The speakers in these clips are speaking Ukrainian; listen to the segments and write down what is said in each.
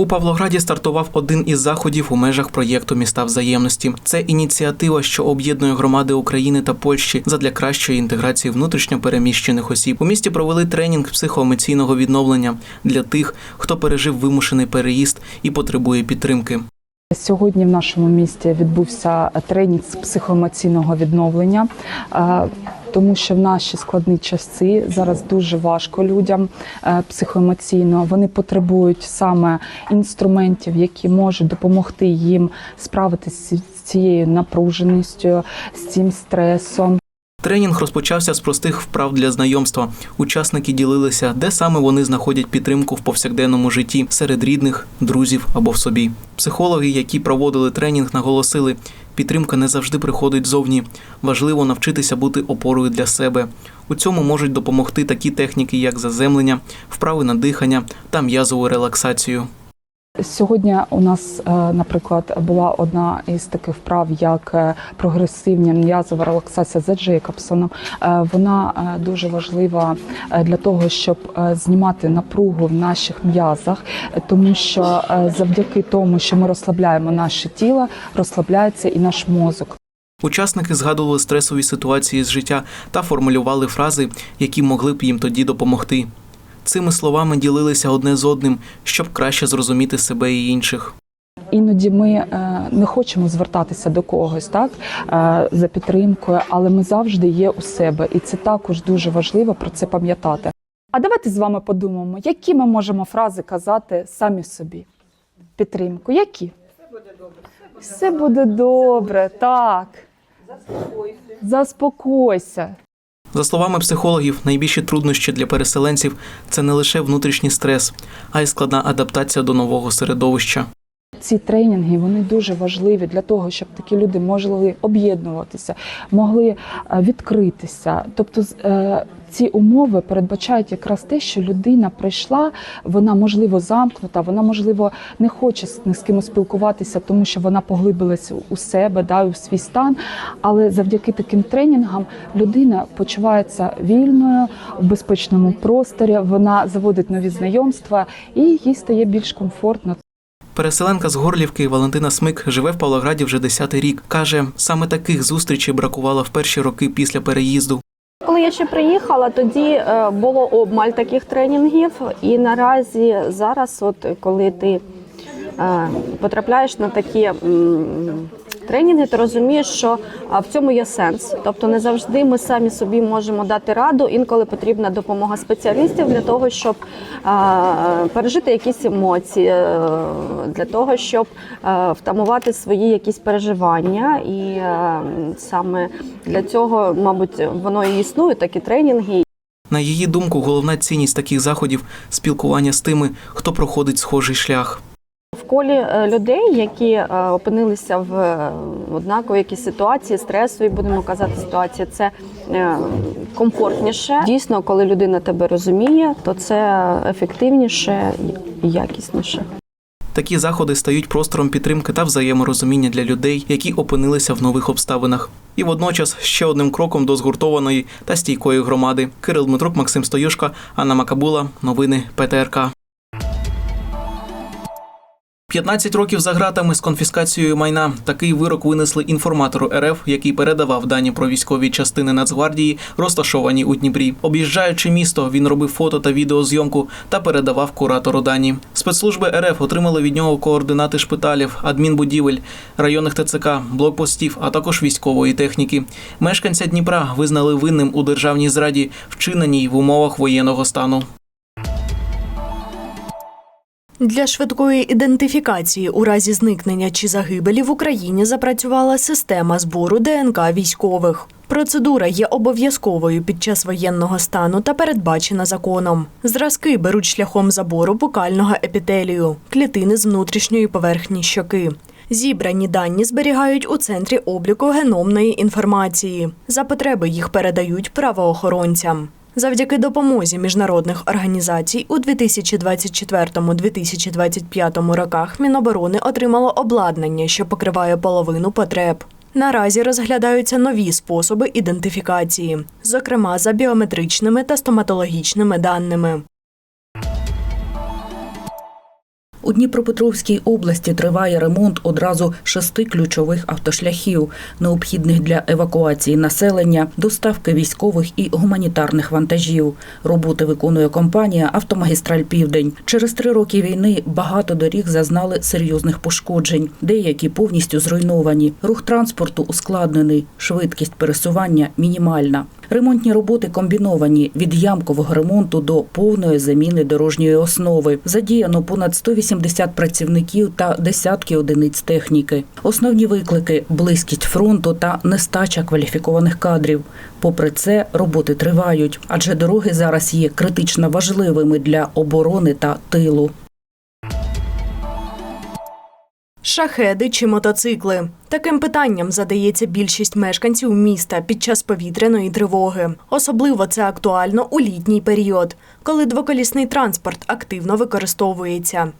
У Павлограді стартував один із заходів у межах проєкту Міста взаємності. Це ініціатива, що об'єднує громади України та Польщі задля кращої інтеграції внутрішньо переміщених осіб. У місті провели тренінг психоемоційного відновлення для тих, хто пережив вимушений переїзд і потребує підтримки. Сьогодні в нашому місті відбувся тренінг з психоемоційного відновлення, е, тому що в наші складні часи зараз дуже важко людям е, психоемоційно. Вони потребують саме інструментів, які можуть допомогти їм справитися з цією напруженістю, з цим стресом. Тренінг розпочався з простих вправ для знайомства. Учасники ділилися, де саме вони знаходять підтримку в повсякденному житті серед рідних, друзів або в собі. Психологи, які проводили тренінг, наголосили, підтримка не завжди приходить зовні. Важливо навчитися бути опорою для себе. У цьому можуть допомогти такі техніки, як заземлення, вправи на дихання та м'язову релаксацію. Сьогодні у нас, е, наприклад, була одна із таких вправ, як е, прогресивна м'язова релаксація за Джейкобсоном. Е, Вона дуже важлива для того, щоб знімати напругу в наших м'язах, тому що завдяки тому, що ми розслабляємо наше тіло, розслабляється і наш мозок. Учасники згадували стресові ситуації з життя та формулювали фрази, які могли б їм тоді допомогти. Цими словами ділилися одне з одним, щоб краще зрозуміти себе і інших. Іноді ми е, не хочемо звертатися до когось так е, за підтримкою, але ми завжди є у себе, і це також дуже важливо про це пам'ятати. А давайте з вами подумаємо, які ми можемо фрази казати самі собі. Підтримку. Які? Все буде добре, Все буде добре, так. Заспокойся. За словами психологів, найбільші труднощі для переселенців це не лише внутрішній стрес, а й складна адаптація до нового середовища. Ці тренінги вони дуже важливі для того, щоб такі люди могли об'єднуватися, могли е, відкритися. Тобто, е, ці умови передбачають якраз те, що людина прийшла, вона можливо замкнута, вона можливо не хоче з- кимось спілкуватися, тому що вона поглибилась у себе, да, у свій стан. Але завдяки таким тренінгам людина почувається вільною в безпечному просторі. Вона заводить нові знайомства і їй стає більш комфортно. Переселенка з Горлівки Валентина Смик живе в Павлограді вже десятий рік. Каже, саме таких зустрічей бракувало в перші роки після переїзду. Коли я ще приїхала, тоді е, було обмаль таких тренінгів. І наразі зараз, от коли ти е, потрапляєш на такі тренінги, ти розумієш, що в цьому є сенс. Тобто не завжди ми самі собі можемо дати раду. Інколи потрібна допомога спеціалістів для того, щоб пережити якісь емоції, е, для того, щоб е, втамувати свої якісь переживання. І е, саме для цього, мабуть, воно і існує, такі тренінги. На її думку, головна цінність таких заходів спілкування з тими, хто проходить схожий шлях. В колі е, людей, які е, опинилися в е, однаковій якійсь ситуації, стресовій, будемо казати, ситуації, це комфортніше. Дійсно, коли людина тебе розуміє, то це ефективніше і якісніше. Такі заходи стають простором підтримки та взаєморозуміння для людей, які опинилися в нових обставинах. І водночас ще одним кроком до згуртованої та стійкої громади. Кирил Дмитрук, Максим Стоюшка, Анна Макабула. Новини ПТРК. 15 років за ґратами з конфіскацією майна. Такий вирок винесли інформатору РФ, який передавав дані про військові частини Нацгвардії, розташовані у Дніпрі. Об'їжджаючи місто, він робив фото та відеозйомку та передавав куратору дані. Спецслужби РФ отримали від нього координати шпиталів, адмінбудівель, районних ТЦК, блокпостів, а також військової техніки. Мешканця Дніпра визнали винним у державній зраді, вчиненій в умовах воєнного стану. Для швидкої ідентифікації у разі зникнення чи загибелі в Україні запрацювала система збору ДНК військових. Процедура є обов'язковою під час воєнного стану та передбачена законом. Зразки беруть шляхом забору букального епітелію, клітини з внутрішньої поверхні щоки. Зібрані дані зберігають у центрі обліку геномної інформації. За потреби їх передають правоохоронцям. Завдяки допомозі міжнародних організацій у 2024-2025 роках Міноборони отримало обладнання, що покриває половину потреб. Наразі розглядаються нові способи ідентифікації, зокрема за біометричними та стоматологічними даними. У Дніпропетровській області триває ремонт одразу шести ключових автошляхів, необхідних для евакуації населення, доставки військових і гуманітарних вантажів. Роботи виконує компанія Автомагістраль Південь. Через три роки війни багато доріг зазнали серйозних пошкоджень, деякі повністю зруйновані. Рух транспорту ускладнений, швидкість пересування мінімальна. Ремонтні роботи комбіновані від ямкового ремонту до повної заміни дорожньої основи. Задіяно понад 180 працівників та десятки одиниць техніки. Основні виклики близькість фронту та нестача кваліфікованих кадрів. Попри це, роботи тривають, адже дороги зараз є критично важливими для оборони та тилу. Шахеди чи мотоцикли. Таким питанням задається більшість мешканців міста під час повітряної тривоги. Особливо це актуально у літній період, коли двоколісний транспорт активно використовується.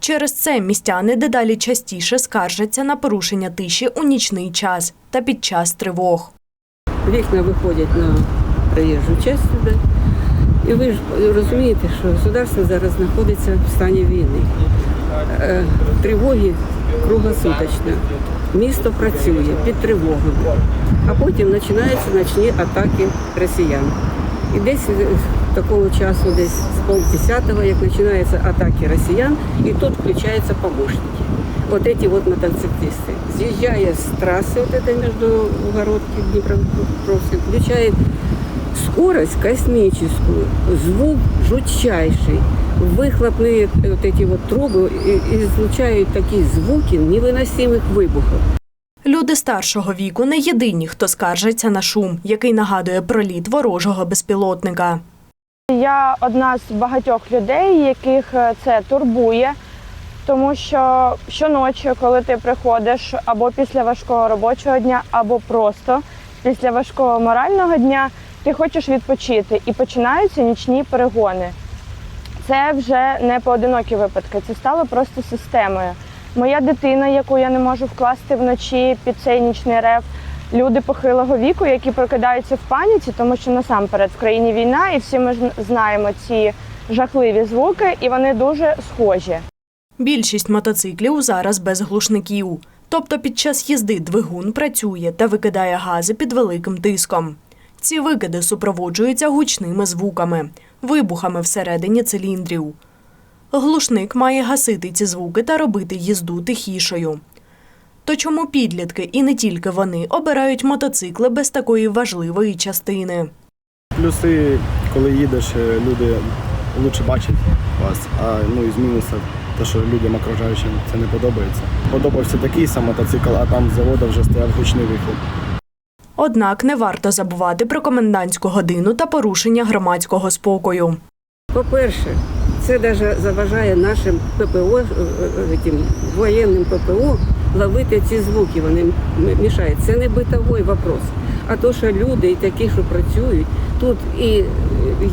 Через це містяни дедалі частіше скаржаться на порушення тиші у нічний час та під час тривог. Вікна виходять на проїжджу частину. І ви ж розумієте, що государство зараз знаходиться в стані війни. Е, Тривоги круглосуточно. Місто працює під тривогами, а потім починаються ночні атаки росіян. І десь такого часу, десь з полдесятого, як починаються атаки росіян, і тут включаються помощники. Вот эти вот мотоциклисты. Съезжая с трассы вот этой между Угородки и Днепропетровской, включает скорость космическую, звук жутчайший, выхлопные вот эти вот трубы и- излучают такие звуки невыносимых выбухов. Люди старшого віку не єдині, хто скаржиться на шум, який нагадує про літ ворожого безпілотника. Я одна з багатьох людей, яких е, це турбує, тому що щоночі, коли ти приходиш або після важкого робочого дня, або просто після важкого морального дня, ти хочеш відпочити і починаються нічні перегони. Це вже не поодинокі випадки, це стало просто системою. Моя дитина, яку я не можу вкласти вночі під цей нічний рев, люди похилого віку, які прокидаються в паніці, тому що насамперед в країні війна, і всі ми знаємо ці жахливі звуки, і вони дуже схожі. Більшість мотоциклів зараз без глушників. Тобто під час їзди двигун працює та викидає гази під великим тиском. Ці викиди супроводжуються гучними звуками, вибухами всередині циліндрів. Глушник має гасити ці звуки та робити їзду тихішою. То чому підлітки і не тільки вони обирають мотоцикли без такої важливої частини? Плюси, коли їдеш, е, люди лучше бачать вас, а ну і з мінусів, те, що людям окружаючим це не подобається. Подобався такий сам мотоцикл, а там з заводу вже стояв гучний вихлоп. Однак не варто забувати про комендантську годину та порушення громадського спокою. По-перше, це навіть заважає нашим ППО, е, е, тим воєнним ППО ловити ці звуки. Вони мішають. Це не битовий вопрос. А то, що люди, і такі, що працюють, тут і е,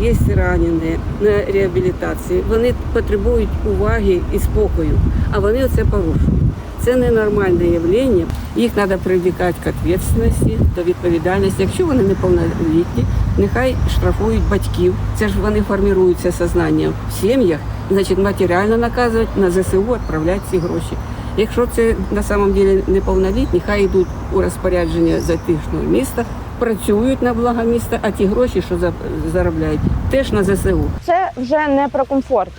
є ранені на реабілітації, вони потребують уваги і спокою, а вони це порушують. Це ненормальне явлення. Їх треба привлекати к відповідальності, до відповідальності. Якщо вони неповнолітні, нехай штрафують батьків. Це ж вони формуються сознанням в сім'ях, значить матеріально наказувати на ЗСУ відправляти ці гроші. Якщо це на самом деле неповнолітні, хай йдуть у розпорядження затишного міста, працюють на благо міста, а ті гроші, що за- заробляють, теж на ЗСУ. Це вже не про комфорт,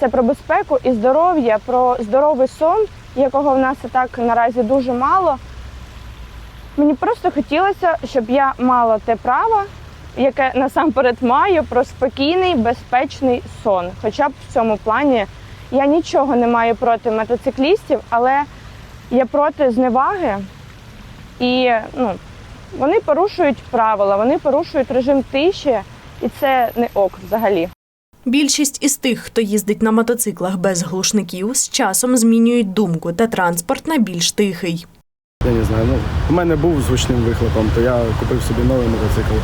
це про безпеку і здоров'я, про здоровий сон, якого в нас і так наразі дуже мало. Мені просто хотілося, щоб я мала те право, яке насамперед маю, про спокійний, безпечний сон. Хоча б в цьому плані я нічого не маю проти мотоциклістів, але я проти зневаги. І ну, вони порушують правила, вони порушують режим тиші, і це не ок взагалі. Більшість із тих, хто їздить на мотоциклах без глушників, з часом змінюють думку та транспорт на більш тихий. Я не знаю, ну у мене був з гучним вихлопом, то я купив собі новий мотоцикл.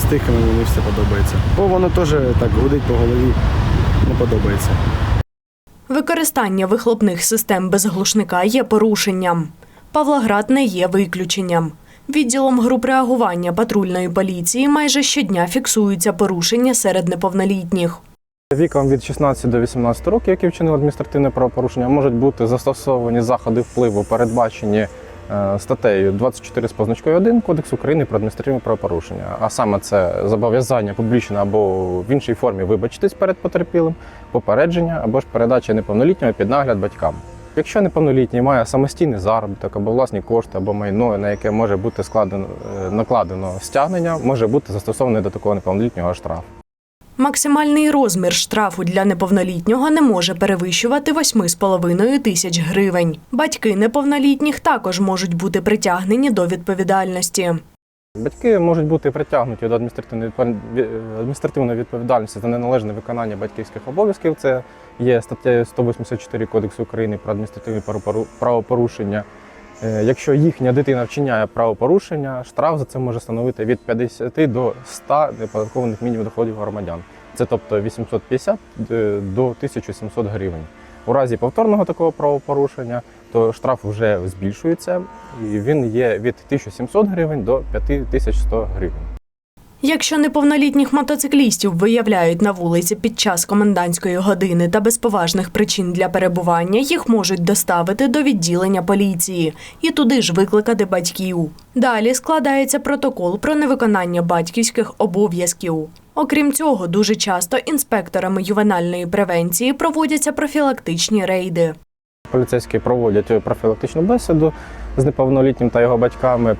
З тихими мені все подобається. Бо воно теж так гудить по голові, не подобається. Використання вихлопних систем без глушника є порушенням. Павлоград не є виключенням. Відділом груп реагування патрульної поліції майже щодня фіксуються порушення серед неповнолітніх. Віком від 16 до 18 років, які вчинили адміністративне правопорушення, можуть бути застосовані заходи впливу, передбачені статтею 24 з позначкою 1 Кодексу України про адміністративне правопорушення. А саме це зобов'язання публічно або в іншій формі вибачитись перед потерпілим, попередження або ж передача неповнолітнього під нагляд батькам. Якщо неповнолітній має самостійний заробіток або власні кошти, або майно, на яке може бути складено е, накладено стягнення, може бути застосований до такого неповнолітнього штраф. Максимальний розмір штрафу для неповнолітнього не може перевищувати 8,5 тисяч гривень. Батьки неповнолітніх також можуть бути притягнені до відповідальності. Батьки можуть бути притягнуті до адміністративної відпов- відповідальності за неналежне виконання батьківських обов'язків. Це є статтею 184 Кодексу України про адміністративні правопору- правопорушення. Е, Якщо їхня дитина вчиняє правопорушення, штраф за це може становити від 50 до 100 неподаткованих мінімум доходів громадян. Це тобто 850 е, до 1700 гривень. У разі повторного такого правопорушення, то штраф вже збільшується, і він є від 1700 гривень до 5100 гривень. Якщо неповнолітніх мотоциклістів виявляють на вулиці під час комендантської години та без поважних причин для перебування, їх можуть доставити до відділення поліції і туди ж викликати батьків. Далі складається протокол про невиконання батьківських обов'язків. Окрім цього, дуже часто інспекторами ювенальної превенції проводяться профілактичні рейди. Поліцейські проводять профілактичну бесіду з неповнолітнім та його батьками,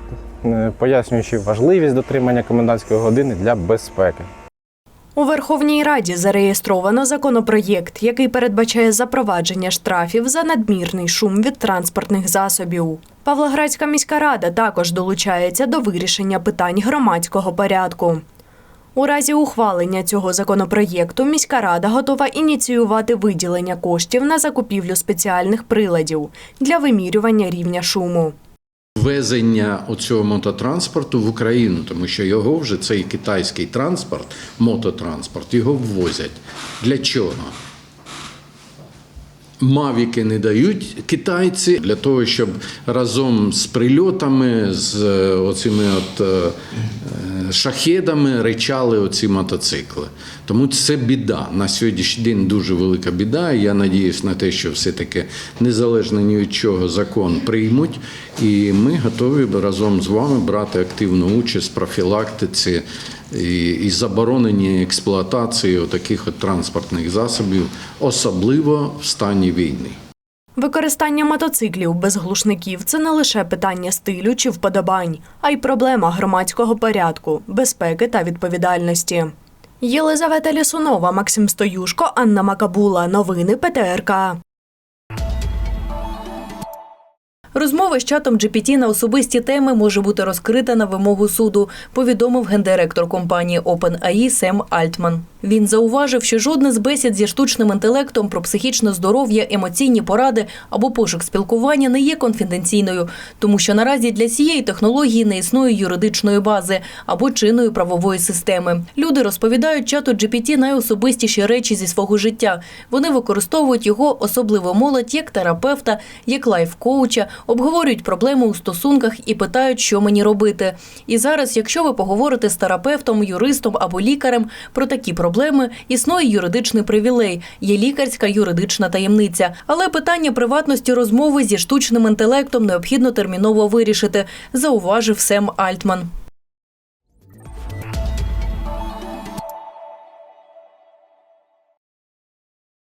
пояснюючи важливість дотримання комендантської години для безпеки. У Верховній Раді зареєстровано законопроєкт, який передбачає запровадження штрафів за надмірний шум від транспортних засобів. Павлоградська міська рада також долучається до вирішення питань громадського порядку. У разі ухвалення цього законопроєкту міська рада готова ініціювати виділення коштів на закупівлю спеціальних приладів для вимірювання рівня шуму. Ввезення оцього мототранспорту в Україну, тому що його вже цей китайський транспорт, мототранспорт, його ввозять. Для чого? Мавіки не дають китайці для того, щоб разом з прильотами, з е, оцими от е, шахедами ричали оці мотоцикли. Тому це біда. На сьогоднішній день дуже велика біда. Я надіюсь на те, що все-таки незалежно ні від чого закон приймуть. І ми готові разом з вами брати активну участь в профілактиці і, і забороненні експлуатації таких транспортних засобів, особливо в стані війни. Використання мотоциклів без глушників це не лише питання стилю чи вподобань, а й проблема громадського порядку, безпеки та відповідальності. Єлизавета Лісунова, Максим Стоюшко, Анна Макабула. Новини ПТРК. Розмова з чатом GPT на особисті теми може бути розкрита на вимогу суду, повідомив гендиректор компанії OpenAI Сем Альтман. Він зауважив, що жодна з бесід зі штучним інтелектом про психічне здоров'я, емоційні поради або пошук спілкування не є конфіденційною, тому що наразі для цієї технології не існує юридичної бази або чинної правової системи. Люди розповідають чату GPT найособистіші речі зі свого життя. Вони використовують його, особливо молодь, як терапевта, як лайф-коуча, обговорюють проблеми у стосунках і питають, що мені робити. І зараз, якщо ви поговорите з терапевтом, юристом або лікарем про такі проблеми, існує юридичний привілей, є лікарська юридична таємниця. Але питання приватності розмови зі штучним інтелектом необхідно терміново вирішити, зауважив Сем Альтман.